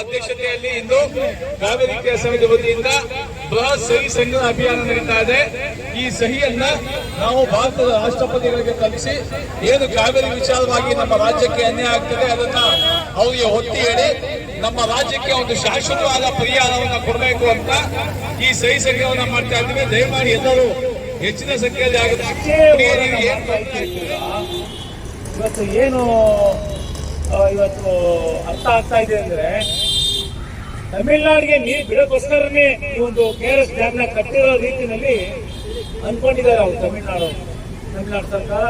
ಅಧ್ಯಕ್ಷತೆಯಲ್ಲಿ ಇಂದು ಕಾವೇರಿ ಸಮಿತಿ ವತಿಯಿಂದ ಬೃಹತ್ ಸಹಿ ಸಂಗ್ರಹ ಅಭಿಯಾನ ನಡೀತಾ ಇದೆ. ಈ ಸಹಿಯನ್ನ ನಾವು ಭಾರತದ ರಾಷ್ಟ್ರಪತಿಗಳಿಗೆ ತಲುಪಿಸಿ ಏನು ಕಾವೇರಿ ವಿಚಾರವಾಗಿ ನಮ್ಮ ರಾಜ್ಯಕ್ಕೆ ಅನ್ಯಾಯ ಆಗ್ತದೆ ಅದನ್ನ ಅವರಿಗೆ ಒತ್ತಿ ಹೇಳಿ ನಮ್ಮ ರಾಜ್ಯಕ್ಕೆ ಒಂದು ಶಾಶ್ವತವಾದ ಪರಿಹಾರವನ್ನು ಕೊಡಬೇಕು ಅಂತ ಈ ಸಹಿ ಸಂಗ್ರಹವನ್ನ ಮಾಡ್ತಾ ಇದ್ದೀವಿ. ದಯಮಾಡಿ ಎಲ್ಲರೂ ಹೆಚ್ಚಿನ ಸಂಖ್ಯೆಯಲ್ಲಿ ಆಗುತ್ತೆ ಇವತ್ತು ಏನು ಇವತ್ತು ಅರ್ಥ ಆಗ್ತಾ ಇದೆ ಅಂದ್ರೆ ತಮಿಳ್ನಾಡಿಗೆ ನೀರು ಬಿಡೋಕ್ಕೋಸ್ಕರನೇ ಈ ಒಂದು ಕೆ ಆರ್ ಎಸ್ ಡ್ಯಾಮ್ನ ಕಟ್ಟಿರೋ ರೀತಿಯಲ್ಲಿ ಅನ್ಕೊಂಡಿದ್ದಾರೆ ಅವರು ತಮಿಳ್ನಾಡು ತಮಿಳ್ನಾಡು ಸರ್ಕಾರ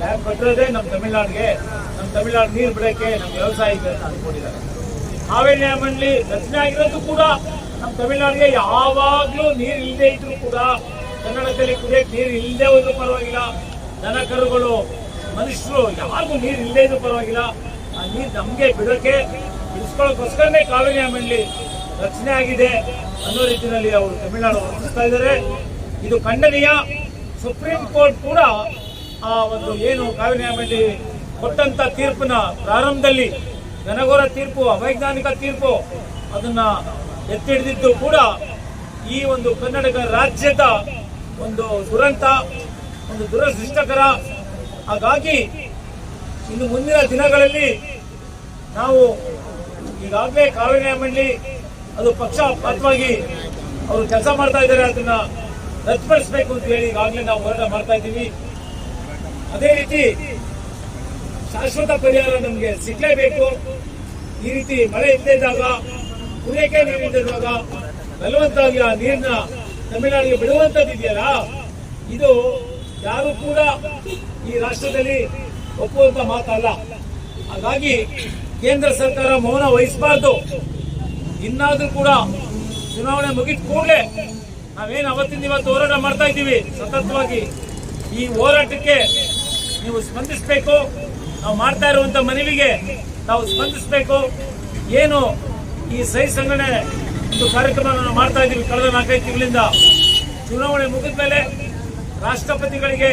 ಡ್ಯಾಮ್ ಕಟ್ಟಿರೋದೇ ನಮ್ಮ ತಮಿಳ್ನಾಡಿಗೆ. ನಮ್ಮ ತಮಿಳ್ನಾಡು ನೀರು ಬಿಡೋಕ್ಕೆ ನಮ್ಮ ವ್ಯವಸಾಯಕ್ಕೆ ಅಂತ ಅನ್ಕೊಂಡಿದ್ದಾರೆ. ಕಾವೇರಿ ಡ್ಯಾಮ್ ಅಲ್ಲಿ ರಚನೆ ಆಗಿರೋದು ಕೂಡ ನಮ್ಮ ತಮಿಳ್ನಾಡಿಗೆ ಯಾವಾಗಲೂ ನೀರು ಇಲ್ಲದೆ ಇದ್ರೂ ಕೂಡ ಕನ್ನಡದಲ್ಲಿ ಕುಡಿಯಕ್ಕೆ ನೀರು ಇಲ್ಲದೆ ಹೋದ್ರೂ ಪರವಾಗಿಲ್ಲ. ದನ ಕರುಗಳು ಮನುಷ್ಯರು ಯಾರಿಗೂ ನೀರು ಇಲ್ಲದೆ ಇದ್ರೂ ಪರವಾಗಿಲ್ಲ. ಆ ನೀರು ನಮಗೆ ಬಿಡೋಕೆ ಇಳಿಸ್ಕೊಳ್ಳೋಕ್ಕೋಸ್ಕರನೇ ಕಾವೇರಿ ಮಂಡಳಿ ರಚನೆ ಆಗಿದೆ ಅನ್ನೋ ರೀತಿಯಲ್ಲಿ ಅವರು ತಮಿಳುನಾಡು ವರ್ತಿಸ್ತಾ ಇದ್ದಾರೆ. ಇದು ಖಂಡನೀಯ. ಸುಪ್ರೀಂ ಕೋರ್ಟ್ ಕೂಡ ಆ ಒಂದು ಏನು ಕಾವೇರಿ ಮಂಡಳಿ ಕೊಟ್ಟಂತ ತೀರ್ಪಿನ ಪ್ರಾರಂಭದಲ್ಲಿ ಘನಘೋರ ತೀರ್ಪು, ಅವೈಜ್ಞಾನಿಕ ತೀರ್ಪು ಅದನ್ನ ಎತ್ತಿ ಹಿಡಿದಿದ್ದು ಕೂಡ ಈ ಒಂದು ಕನ್ನಡಕ ರಾಜ್ಯದ ಒಂದು ದುರಂತ, ಒಂದು ದುರದೃಷ್ಟಕರ. ಹಾಗಾಗಿ ಇನ್ನು ಮುಂದಿನ ದಿನಗಳಲ್ಲಿ ನಾವು ಈಗಾಗಲೇ ಕಾವೇರಿ ಮಂಡಳಿ ಅದು ಪಕ್ಷ ಪಕ್ಷಪಾತವಾಗಿ ಅವರು ಕೆಲಸ ಮಾಡ್ತಾ ಇದ್ದಾರೆ ಅದನ್ನ ರದ್ದುಪಡಿಸಬೇಕು ಅಂತ ಹೇಳಿ ಈಗಾಗಲೇ ನಾವು ಹೋರಾಟ ಮಾಡ್ತಾ ಇದ್ದೀವಿ. ಅದೇ ರೀತಿ ಶಾಶ್ವತ ಪರಿಹಾರ ನಮಗೆ ಸಿಗಲೇಬೇಕು. ಈ ರೀತಿ ಮಳೆ ಇಲ್ಲದೆ ಇದ್ದಾಗ, ಕುಡಿಯಕ್ಕೆ ನೀರು ಇದ್ದಾಗ ಇರುವಾಗ ಬಲವಂತವಾಗಿ ಆ ನೀರನ್ನ ತಮಿಳುನಾಡಿಗೆ ಬಿಡುವಂತದ್ದು ಇದೆಯಲ್ಲ, ಇದು ಯಾರು ಕೂಡ ಈ ರಾಷ್ಟ್ರದಲ್ಲಿ ಒಪ್ಪುವಂತ ಮಾತಲ್ಲ. ಹಾಗಾಗಿ ಕೇಂದ್ರ ಸರ್ಕಾರ ಮೌನ ವಹಿಸಬಾರ್ದು. ಇನ್ನಾದ್ರೂ ಕೂಡ ಚುನಾವಣೆ ಮುಗಿದ ಕೂಡಲೇ ನಾವೇನು ಅವತ್ತಿಂದ ಇವತ್ತು ಹೋರಾಟ ಮಾಡ್ತಾ ಇದ್ದೀವಿ. ಸತತವಾಗಿ ಈ ಹೋರಾಟಕ್ಕೆ ನೀವು ಸ್ಪಂದಿಸಬೇಕು. ನಾವು ಮಾಡ್ತಾ ಇರುವಂತ ಮನವಿಗೆ ನಾವು ಸ್ಪಂದಿಸಬೇಕು. ಏನು ಈ ಸಹಿ ಸಂಘಟನೆ ಒಂದು ಕಾರ್ಯಕ್ರಮವನ್ನು ಮಾಡ್ತಾ ಇದ್ದೀವಿ ಕಳೆದ ನಾಲ್ಕೈದು ತಿಂಗಳಿಂದ. ಚುನಾವಣೆ ಮುಗಿದ ಮೇಲೆ ರಾಷ್ಟ್ರಪತಿಗಳಿಗೆ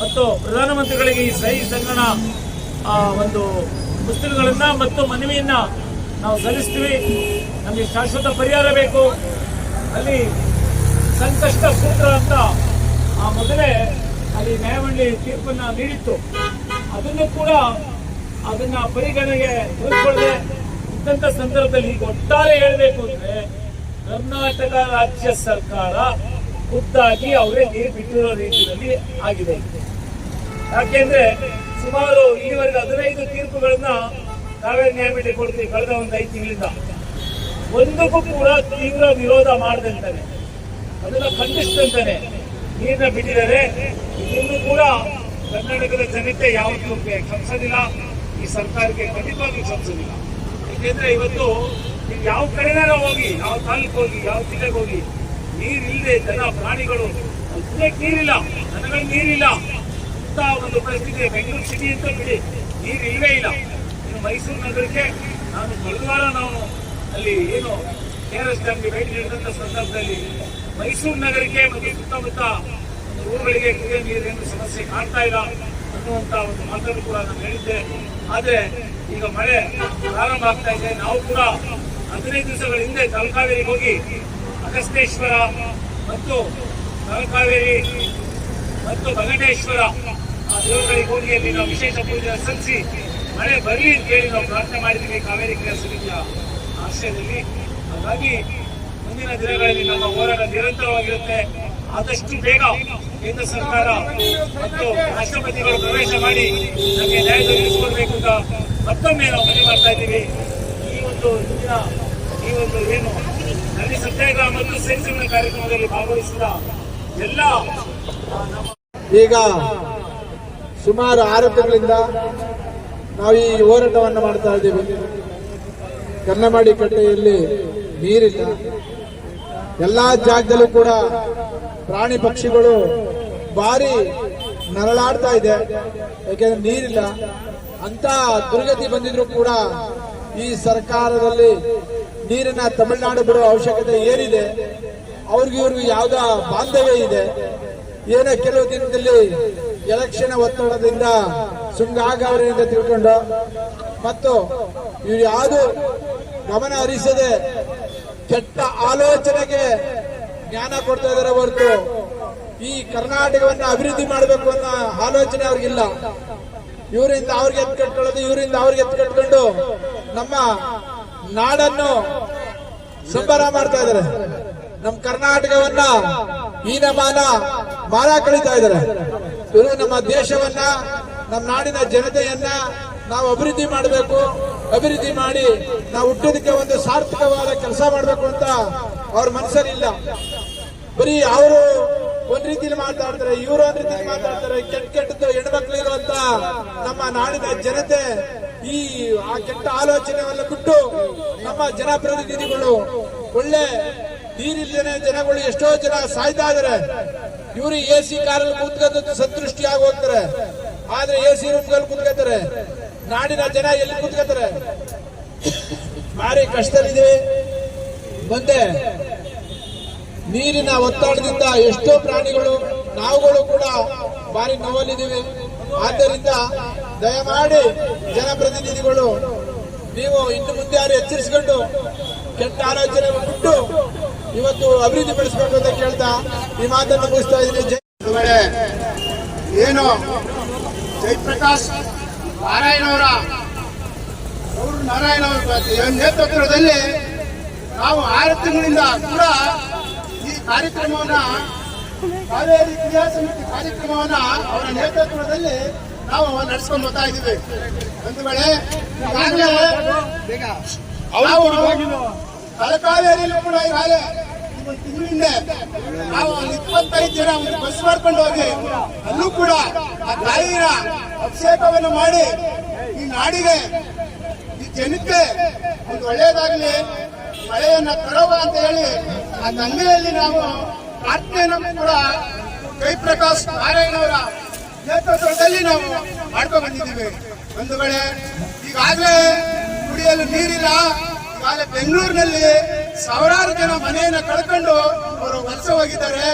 ಮತ್ತು ಪ್ರಧಾನಮಂತ್ರಿಗಳಿಗೆ ಈ ಸಹಿ ಆ, ಒಂದು ಪುಸ್ತಕಗಳನ್ನ ಮತ್ತು ಮನವಿಯನ್ನ ನಾವು ಸಲ್ಲಿಸ್ತೀವಿ. ನಮಗೆ ಶಾಶ್ವತ ಪರಿಹಾರ ಬೇಕು. ಅಲ್ಲಿ ಸಂಕಷ್ಟ ಸೂತ್ರ ಅಂತ ಆ ಮೊದಲೇ ಅಲ್ಲಿ ನ್ಯಾಯಮಂಡಳಿ ತೀರ್ಪನ್ನ ನೀಡಿತ್ತು. ಅದನ್ನು ಕೂಡ ಅದನ್ನ ಪರಿಗಣನೆಗೆ ತೆಗೆದುಕೊಳ್ಳದೆ ಇದ್ದಂತ ಸಂದರ್ಭದಲ್ಲಿ ಈಗ ಒಟ್ಟಾರೆ ಹೇಳಬೇಕು ಅಂದ್ರೆ ಕರ್ನಾಟಕ ರಾಜ್ಯ ಸರ್ಕಾರ ಖುದ್ದಾಗಿ ಅವರೇ ನೀರು ಬಿಟ್ಟಿರೋ ರೀತಿಯಲ್ಲಿ ಆಗಿದೆ. ಯಾಕೆಂದ್ರೆ ಸುಮಾರು ಇಲ್ಲಿವರೆಗೆ ಹದಿನೈದು ತೀರ್ಪುಗಳನ್ನ ಕಾವೇರಿ ನ್ಯಾಯಪೀಠ ಕೊಡ್ತೀವಿ ಕಳೆದ ಒಂದು ಐದು ತಿಂಗಳಿಂದ. ಒಂದಕ್ಕೂ ಕೂಡ ತೀವ್ರ ವಿರೋಧ ಮಾಡದಂತಾನೆ. ಅದನ್ನ ಖಂಡಿಸಿದಂತಾನೆ ನೀರನ್ನ ಬಿಟ್ಟಿದ್ದಾರೆ. ಇದನ್ನು ಕೂಡ ಕರ್ನಾಟಕದ ಜನತೆ ಯಾವತ್ತೂ ಕ್ಷಮಿಸೋದಿಲ್ಲ. ಈ ಸರ್ಕಾರಕ್ಕೆ ಖಂಡಿತವಾಗಿ ಕ್ಷಮಿಸೋದಿಲ್ಲ. ಯಾಕೆಂದ್ರೆ ಇವತ್ತು ನೀವು ಯಾವ ಕಡೆನಾರ ಹೋಗಿ, ಯಾವ ತಾಲೂಕು ಹೋಗಿ, ಯಾವ ಜಿಲ್ಲೆಗೆ ಹೋಗಿ ನೀರಿಲ್ಲದೆ ಜನ ಪ್ರಾಣಿಗಳು ಅದಕ್ಕೆ ನೀರಿಲ್ಲ. ನನಗೆ ನೀರಿಲ್ಲ. ಅಂತ ಒಂದು ಪರಿಸ್ಥಿತಿ ಬೆಂಗಳೂರು ಸಿಟಿ ಅಂತ ಬಿಡಿ. ನೀರು ಇಲ್ಲವೇ ಇಲ್ಲ. ಇನ್ನು ಮೈಸೂರು ನಗರಕ್ಕೆ ನಾನು ಕಳೆದ ವಾರ ನಾವು ಅಲ್ಲಿ ಏನು ಕೆ ಆರ್ ಎಸ್ ಡ್ಯಾಮ್ಗೆ ಭೇಟಿ ನೀಡಿದಂತ ಸಂದರ್ಭದಲ್ಲಿ ಮೈಸೂರು ನಗರಕ್ಕೆ ಮತ್ತು ಸುತ್ತಮುತ್ತ ಊರುಗಳಿಗೆ ಕುಡಿಯೋ ನೀರಿನ ಸಮಸ್ಯೆ ಕಾಣ್ತಾ ಇಲ್ಲ ಅನ್ನುವಂತ ಒಂದು ಮಾತನ್ನು ಕೂಡ ನಾನು ಹೇಳಿದ್ದೆ. ಆದ್ರೆ ಈಗ ಮಳೆ ಪ್ರಾರಂಭ ಆಗ್ತಾ ಇದೆ. ನಾವು ಕೂಡ ಹದಿನೈದು ದಿವಸಗಳ ಹಿಂದೆ ತಲಕಾವೇರಿಗೆ ಹೋಗಿ ಅಗಸ್ತೇಶ್ವರ ಮತ್ತು ತಲಕಾವೇರಿ ಮತ್ತು ಬಗಟೇಶ್ವರ ದೇವರುಗಳಿಗೆ ಅಲ್ಲಿ ನಾವು ವಿಶೇಷ ಪೂಜೆ ಸಲ್ಲಿಸಿ ಮಳೆ ಬರಲಿ ಅಂತ ಹೇಳಿ ನಾವು ಪ್ರಾರ್ಥನೆ ಮಾಡಿದ್ದೀವಿ ಕಾವೇರಿ ಕ್ರಿಯಾ ಸಮಿತಿಯ ಆಶ್ರಯದಲ್ಲಿ. ಹಾಗಾಗಿ ಮುಂದಿನ ದಿನಗಳಲ್ಲಿ ನಮ್ಮ ಹೋರಾಟ ನಿರಂತರವಾಗಿರುತ್ತೆ. ಆದಷ್ಟು ಬೇಗ ಕೇಂದ್ರ ಸರ್ಕಾರ ಮತ್ತು ರಾಷ್ಟ್ರಪತಿಗಳು ಪ್ರವೇಶ ಮಾಡಿ ನಮಗೆ ನ್ಯಾಯ ದೊರಕಿಸಿಕೊಡ್ಬೇಕು ಅಂತ ಮತ್ತೊಮ್ಮೆ ನಾವು ಮನವಿ ಮಾಡ್ತಾ ಇದ್ದೀವಿ. ಈ ಒಂದು ದಿನ ಈ ಒಂದು ಏನು ನಲ್ಲಿ ಸತ್ಯಾಗ್ರಹ ಮತ್ತು ಸಂಚಲನ ಕಾರ್ಯಕ್ರಮದಲ್ಲಿ ಭಾಗವಹಿಸಿದ ಎಲ್ಲ ಈಗ ಸುಮಾರು ಆರು ತಿಂಗಳಿಂದ ನಾವು ಈ ಹೋರಾಟವನ್ನು ಮಾಡ್ತಾ ಇದ್ದೀವಿ. ಕನ್ನಮಾಡಿ ಕಟ್ಟೆಯಲ್ಲಿ ನೀರಿಲ್ಲ. ಎಲ್ಲ ಜಾಗದಲ್ಲೂ ಕೂಡ ಪ್ರಾಣಿ ಪಕ್ಷಿಗಳು ಭಾರಿ ನರಳಾಡ್ತಾ ಇದೆ. ಯಾಕೆಂದ್ರೆ ನೀರಿಲ್ಲ. ಅಂತ ದುರ್ಗತಿ ಬಂದಿದ್ರು ಕೂಡ ಈ ಸರ್ಕಾರದಲ್ಲಿ ನೀರನ್ನ ತಮಿಳುನಾಡು ಬಿಡುವ ಅವಶ್ಯಕತೆ ಏನಿದೆ, ಅವ್ರಿಗೆ ಇವ್ರಿಗೂ ಯಾವ್ದ ಬಾಂಧವ್ಯ ಇದೆ. ಏನೋ ಕೆಲವು ದಿನದಲ್ಲಿ ಎಲೆಕ್ಷನ್ ಒತ್ತಡದಿಂದ ಸುಂಗಾಗವ್ರೆ ಅಂತ ತಿಳ್ಕೊಂಡು? ಮತ್ತು ಇವ್ರು ಯಾವುದು ಗಮನ ಹರಿಸದೆ ಕೆಟ್ಟ ಆಲೋಚನೆಗೆ ಜ್ಞಾನ ಕೊಡ್ತಾ ಇದ್ದಾರೆ ಹೊರತು, ಈ ಕರ್ನಾಟಕವನ್ನ ಅಭಿವೃದ್ಧಿ ಮಾಡಬೇಕು ಅನ್ನೋ ಆಲೋಚನೆ ಅವ್ರಿಗಿಲ್ಲ. ಇವರಿಂದ ಅವ್ರಿಗೆ ಎತ್ತು ಕಟ್ಕೊಳ್ಳೋದು, ಇವರಿಂದ ಅವ್ರಿಗೆ ಎತ್ತು ಕಟ್ಕೊಂಡು ನಮ್ಮ ನಾಡನ್ನು ಸಂಬರ ಮಾಡ್ತಾ ಇದ್ದಾರೆ ನಮ್ಮ ಕರ್ನಾಟಕವನ್ನ ಹೀನಮಾನ ಮಾರ ಕಳೀತಾ ಇದ್ದಾರೆ ಇವರು ನಮ್ಮ ದೇಶವನ್ನ, ನಮ್ಮ ನಾಡಿನ ಜನತೆಯನ್ನ ನಾವು ಅಭಿವೃದ್ಧಿ ಮಾಡಬೇಕು. ಅಭಿವೃದ್ಧಿ ಮಾಡಿ ನಾವು ಹುಟ್ಟೋದಕ್ಕೆ ಒಂದು ಸಾರ್ಥಕವಾದ ಕೆಲಸ ಮಾಡಬೇಕು ಅಂತ ಅವ್ರ ಮನಸ್ಸಲ್ಲಿಲ್ಲ. ಬರೀ ಅವರು ಒಂದ್ ರೀತಿಲಿ ಮಾತಾಡ್ತಾರೆ, ಇವರು ಒಂದ್ ರೀತಿಲಿ ಮಾತಾಡ್ತಾರೆ, ಕೆಟ್ಟ ಕೆಟ್ಟದ್ದು ಹೆಣ್ಮಕ್ಳು ಇರುವಂತ ನಮ್ಮ ನಾಡಿನ ಜನತೆ ಈ ಆ ಕೆಟ್ಟ ಆಲೋಚನೆಯನ್ನು ಬಿಟ್ಟು ನಮ್ಮ ಜನಪ್ರತಿನಿಧಿಗಳು ಒಳ್ಳೆ ನೀರಿಲ್ಲದೆ ಜನಗಳು ಎಷ್ಟೋ ಜನ ಸಾಯ್ತಾ ಇದಾರೆ. ಇವರು ಎ ಸಿ ಕಾರಲ್ಲಿ ಕೂತ್ಕೊಂಡು ಸಂತೃಷ್ಟಿ ಆದರೆ ಹೋಗ್ತಾರೆ ಆದ್ರೆ ಎ ಸಿ ರೂಮ್ಗಳಲ್ಲಿ ಕೂತ್ಕೋತಾರೆ. ನಾಡಿನ ಜನ ಎಲ್ಲಿ ಕೂತ್ಕೋತಾರೆ? ಭಾರಿ ಕಷ್ಟದಲ್ಲಿದ್ದೀವಿ. ಮುಂದೆ ನೀರಿನ ಒತ್ತಡದಿಂದ ಎಷ್ಟೋ ಪ್ರಾಣಿಗಳು, ನಾವುಗಳು ಕೂಡ ಭಾರಿ ನೋವಲ್ಲಿದ್ದೀವಿ. ಆದ್ದರಿಂದ ದಯಮಾಡಿ ಜನಪ್ರತಿನಿಧಿಗಳು, ನೀವು ಇನ್ನು ಮುಂದೆ ಯಾರು ಎಚ್ಚರಿಸಿಕೊಂಡು ಕೆಟ್ಟ ಆಲೋಚನೆ ಬಿಟ್ಟು ಇವತ್ತು ಅಭಿವೃದ್ಧಿ ಪಡಿಸಬೇಕು ಅಂತ ಕೇಳ್ತಾ ಈ ಮಾತನ್ನು ಮುಗಿಸ್ತಾ ಇದ್ದೀನಿ. ಏನು? ಜಯಪ್ರಕಾಶ್ ನಾರಾಯಣ ಅವರ ಅವರು ನಾರಾಯಣ ಅವರ ನೇತೃತ್ವದಲ್ಲಿ ನಾವು ಆರು ತಿಂಗಳಿಂದ ಕೂಡ ಈ ಕಾರ್ಯಕ್ರಮವನ್ನ ಕಾವೇರಿ ಕ್ರಿಯಾ ಸಮಿತಿ ಕಾರ್ಯಕ್ರಮವನ್ನ ಅವರ ನೇತೃತ್ವದಲ್ಲಿ ನಾವು ನಡೆಸ್ಕೊಂಡು ಬರ್ತಾ ಇದ್ದೀವಿ. ಒಂದು ವೇಳೆ ಈಗಾಗಲೇ ನಾವು ತಲಕಾವೇರಿಯಲ್ಲೂ ಕೂಡ ಈಗಾಗಲೇ ಒಂದು ಹಿಂದೆ ನಾವು ಒಂದು ಇಪ್ಪತ್ತೈದು ಜನ ಒಂದು ಬಸ್ ಮಾಡ್ಕೊಂಡು ಹೋಗಿ, ಅಲ್ಲೂ ಕೂಡ ಆ ತಾಯಿಯ ಅಭಿಷೇಕವನ್ನು ಮಾಡಿ ಈ ನಾಡಿಗೆ, ಈ ಜನಕ್ಕೆ ಒಂದು ಒಳ್ಳೆಯದಾಗಲಿ, ಮಳೆಯನ್ನ ತರೋವ ಅಂತ ಹೇಳಿ ಆ ಗಂಗೆಯಲ್ಲಿ ನಾವು ಪ್ರಾರ್ಥನೆಯನ್ನು ಕೂಡ ಜಯಪ್ರಕಾಶ್ ನಾರಾಯಣವರ ನೇತೃತ್ವದಲ್ಲಿ ನಾವು ಮಾಡ್ಕೊಂಡು ಬಂದಿದ್ದೀವಿ. ಬಂಧುಗಳೇ, ಈಗಾಗಲೇ ಕುಡಿಯಲು ನೀರಿಲ್ಲ. ಈಗಾಗಲೇ ಬೆಂಗಳೂರಿನಲ್ಲಿ ಸಾವಿರಾರು ಜನ ಮನೆಯನ್ನ ಕಳ್ಕೊಂಡು ಅವರು ವಲಸೆ ಹೋಗಿದ್ದಾರೆ.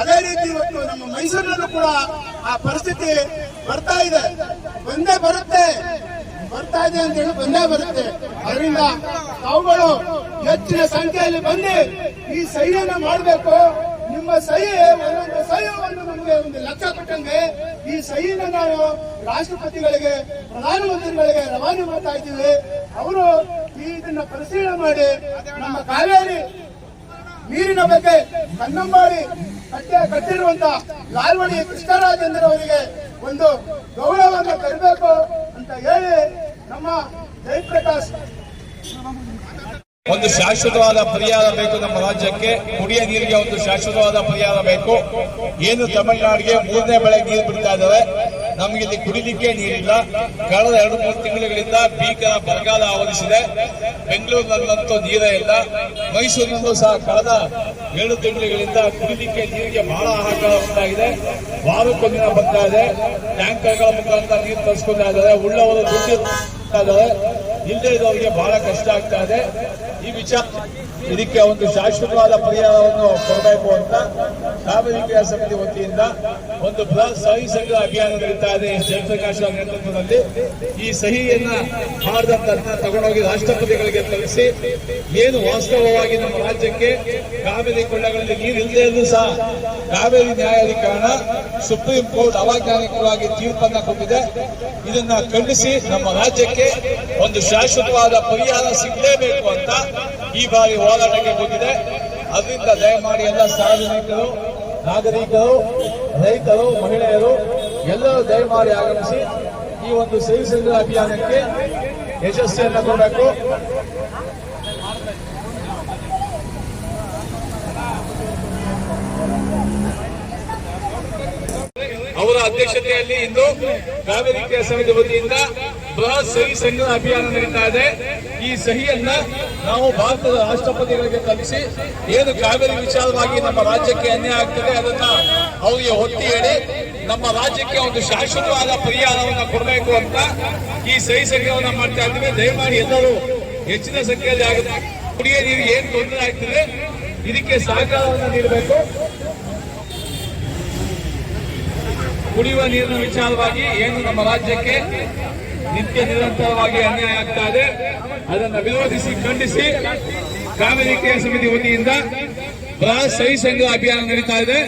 ಅದೇ ರೀತಿ ಇವತ್ತು ನಮ್ಮ ಮೈಸೂರಿನಲ್ಲೂ ಕೂಡ ಆ ಪರಿಸ್ಥಿತಿ ಬರ್ತಾ ಇದೆ. ಬಂದೇ ಬರುತ್ತೆ. ಬರ್ತಾ ಇದೆ ಅಂತ ಹೇಳಿ ಬಂದೇ ಬರುತ್ತೆ. ಅದರಿಂದ ತಾವುಗಳು ಹೆಚ್ಚಿನ ಸಂಖ್ಯೆಯಲ್ಲಿ ಬಂದು ಈ ಸಹಿಯನ್ನ ಮಾಡಬೇಕು. ನಿಮ್ಮ ಸಹಿ, ಒಂದೊಂದು ಸಹಿಯನ್ನು ನಮಗೆ ಒಂದು ಲೆಕ್ಕ ಕೊಟ್ಟಂಗೆ ಈ ಸಹಿಯನ್ನು ನಾವು ರಾಷ್ಟ್ರಪತಿಗಳಿಗೆ, ಪ್ರಧಾನಮಂತ್ರಿಗಳಿಗೆ ರವಾನೆ ಮಾಡ್ತಾ ಇದ್ದೀವಿ. ಅವರು ಇದನ್ನ ಪರಿಶೀಲನೆ ಮಾಡಿ ನಮ್ಮ ಕಾವೇರಿ ನೀರಿನ ಬಗ್ಗೆ ಕನ್ನಂಬಾಡಿ ಕಟ್ಟೆ ಕಟ್ಟಿರುವಂತ ಲಾಲ್ವಡಿ ಕೃಷ್ಣರಾಜೇಂದ್ರ ಅವರಿಗೆ ಒಂದು ಗೌರವವನ್ನು ತರಬೇಕು ಅಂತ ಹೇಳಿ ನಮ್ಮ ಜಯಪ್ರಕಾಶ್. ಒಂದು ಶಾಶ್ವತವಾದ ಪರಿಹಾರ ಬೇಕು ನಮ್ಮ ರಾಜ್ಯಕ್ಕೆ. ಕುಡಿಯ ನೀರಿಗೆ ಒಂದು ಶಾಶ್ವತವಾದ ಪರಿಹಾರ ಬೇಕು. ಏನು ತಮಿಳುನಾಡಿಗೆ ಮೂರನೇ ಬೆಳೆ ನೀರು ಬಿಡ್ತಾ ಇದ್ದಾರೆ ನಮಗೆ ಇಲ್ಲಿ ಕುಡಿಲಿಕ್ಕೆ ನೀರಿಲ್ಲ. ಕಳೆದ ಎರಡು, ಮೂರು ತಿಂಗಳುಗಳಿಂದ ಭೀಕರ ಬರಗಾಲ ಆವರಿಸಿದೆ. ಬೆಂಗಳೂರಿನಲ್ಲಂತೂ ನೀರೇ ಇಲ್ಲ. ಮೈಸೂರಿನಲ್ಲೂ ಸಹ ಕಳೆದ ಏಳು ತಿಂಗಳುಗಳಿಂದ ಕುಡಿಲಿಕ್ಕೆ ನೀರಿಗೆ ಬಹಳ ಹಾಕಳ ಉಂಟಾಗಿದೆ. ವಾರಕ್ಕೊಂದಿನ ಬರ್ತಾ ಇದೆ. ಟ್ಯಾಂಕರ್ಗಳ ಮುಖಾಂತರ ನೀರು ತರಿಸ್ಕೊಂಡಿದ್ದಾರೆ ಉಳ್ಳವರು ದುಡ್ಡು ಇದ್ದಾರೆ. ಇಲ್ಲದೆ ಇರೋರಿಗೆ ಬಹಳ ಕಷ್ಟ ಆಗ್ತಾ ಇದೆ. ಈ ವಿಚಾರ ಇದಕ್ಕೆ ಒಂದು ಶಾಶ್ವತವಾದ ಪರಿಹಾರವನ್ನು ಕೊಡಬೇಕು ಅಂತ ಕಾವೇರಿ ಕ್ರಿಯಾ ಸಮಿತಿ ವತಿಯಿಂದ ಒಂದು ಬೃಹತ್ ಸಹಿ ಸಂಗ್ರಹ ಅಭಿಯಾನ ನಡೀತಾ ಇದೆ ಜಯಪ್ರಕಾಶ್ ಅವರ ನೇತೃತ್ವದಲ್ಲಿ ಈ ಸಹಿಯನ್ನ ಮಾಡಿದಂತ ತಗೊಂಡೋಗಿ ರಾಷ್ಟ್ರಪತಿಗಳಿಗೆ ತಲುಪಿಸಿ ಏನು ವಾಸ್ತವವಾಗಿ ನಮ್ಮ ರಾಜ್ಯಕ್ಕೆ ಕಾವೇರಿ ಕೊಳ್ಳಗಳಲ್ಲಿ ನೀರು ಇಲ್ಲದೆ ಇದ್ರೂ ಸಹ ಕಾವೇರಿ ನ್ಯಾಯಾಧಿಕರಣ ಸುಪ್ರೀಂ ಕೋರ್ಟ್ ಅವೈಜ್ಞಾನಿಕವಾಗಿ ತೀರ್ಪನ್ನ ಕೊಟ್ಟಿದೆ. ಇದನ್ನ ಖಂಡಿಸಿ ನಮ್ಮ ರಾಜ್ಯಕ್ಕೆ ಒಂದು ಶಾಶ್ವತವಾದ ಪರಿಹಾರ ಸಿಗಲೇಬೇಕು ಅಂತ ಈ ಬಾರಿ ಹೋರಾಟಕ್ಕೆ ಬಂದಿದೆ ಅದರಿಂದ ದಯಮಾಡಿ ಎಲ್ಲ ಸಾರ್ವಜನಿಕರು, ನಾಗರಿಕರು, ರೈತರು, ಮಹಿಳೆಯರು, ಎಲ್ಲರೂ ದಯಮಾಡಿ ಆಗಮಿಸಿ ಈ ಒಂದು ಸಹಿ ಸಂಗ್ರಹ ಅಭಿಯಾನಕ್ಕೆ ಯಶಸ್ಸಿಯನ್ನು ಕೊಡಬೇಕು. ಅವರ ಅಧ್ಯಕ್ಷತೆಯಲ್ಲಿ ಇಂದು ಕಾವೇರಿ ಕೇಂದ್ರ ಸಮಿತಿ ವತಿಯಿಂದ ಬೃಹತ್ ಸಹಿ ಸಂಗ್ರಹ ಅಭಿಯಾನ ನಡೀತಾ ಇದೆ. ಈ ಸಹಿಯನ್ನ ನಾವು ಭಾರತದ ರಾಷ್ಟ್ರಪತಿಗಳಿಗೆ ತಲುಪಿಸಿ ಏನು ಕಾವೇರಿ ವಿಚಾರವಾಗಿ ನಮ್ಮ ರಾಜ್ಯಕ್ಕೆ ಅನ್ಯಾಯ ಆಗ್ತದೆ ಅದನ್ನ ಅವರಿಗೆ ಒತ್ತಿ ಹೇಳಿ ನಮ್ಮ ರಾಜ್ಯಕ್ಕೆ ಒಂದು ಶಾಶ್ವತವಾದ ಪರಿಹಾರವನ್ನು ಕೊಡಬೇಕು ಅಂತ ಈ ಸಹಿ ಸಂಗ್ರಹವನ್ನ ಮಾಡ್ತಾ ಇದ್ದೀವಿ. ದಯಮಾಡಿ ಎಲ್ಲರೂ ಹೆಚ್ಚಿನ ಸಂಖ್ಯೆಯಲ್ಲಿ ಆಗುತ್ತೆ. ಕುಡಿಯ ನೀರು ಏನು ತೊಂದರೆ ಆಗ್ತದೆ ಇದಕ್ಕೆ ಸಹಕಾರವನ್ನು ನೀಡಬೇಕು. ಕುಡಿಯುವ ನೀರಿನ ವಿಚಾರವಾಗಿ ಏನು ನಮ್ಮ ರಾಜ್ಯಕ್ಕೆ ನಿತ್ಯ ನಿರಂತರವಾಗಿ ಅನ್ಯಾಯ ಆಗ್ತಾ ಇದೆ. ಅದನ್ನು ವಿರೋಧಿಸಿ, ಖಂಡಿಸಿ ಕಾವೇರಿ ಕ್ರಿಯಾ ಸಮಿತಿ ವತಿಯಿಂದ ಬೃಹತ್ ಸಹಿ ಸಂಘ ಅಭಿಯಾನ ನಡೀತಾ ಇದೆ.